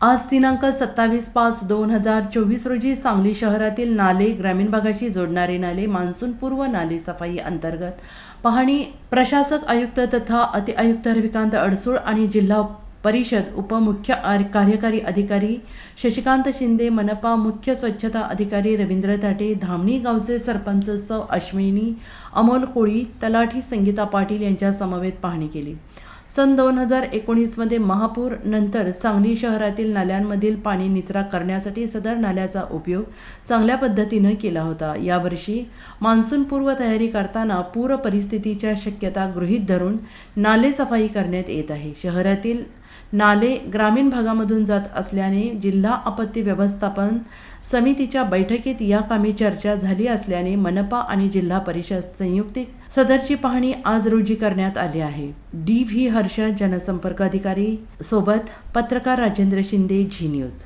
आज दिनांक सत्तावीस पाच दोन हजार चोवीस रोजी सांगली शहरातील नाले ग्रामीण भागाशी जोडणारे नाले मान्सूनपूर्व नाले सफाई अंतर्गत. पाहणी प्रशासक आयुक्त तथा अतिआयुक्त रविकांत अडसूळ आणि जिल्हा परिषद उपमुख्य आर- कार्यकारी अधिकारी शशिकांत शिंदे मनपा मुख्य स्वच्छता अधिकारी रवींद्र ताटे धामणी गावचे सरपंच सौ अश्विनी अमोल कोळी तलाठी संगीता पाटील यांच्या समवेत पाहणी केली. सन दोन हजार एकोणीसमध्ये महापूर नंतर सांगली शहरातील नाल्यांमधील पाणी निचरा करण्यासाठी सदर नाल्याचा उपयोग चांगल्या पद्धतीनं केला होता. यावर्षी मान्सूनपूर्व तयारी करताना पूर परिस्थितीच्या शक्यता गृहीत धरून नाले सफाई करण्यात येत आहे. शहरातील नाले ग्रामीण भागामधून जात असल्याने जिल्हा आपत्ती व्यवस्थापन समितीच्या बैठकीत या कामी चर्चा झाली असल्याने मनपा आणि जिल्हा परिषद संयुक्त सदरची पाहणी आज रोजी करण्यात आली आहे. डी व्ही हर्ष जनसंपर्क अधिकारी सोबत पत्रकार राजेंद्र शिंदे झी न्यूज.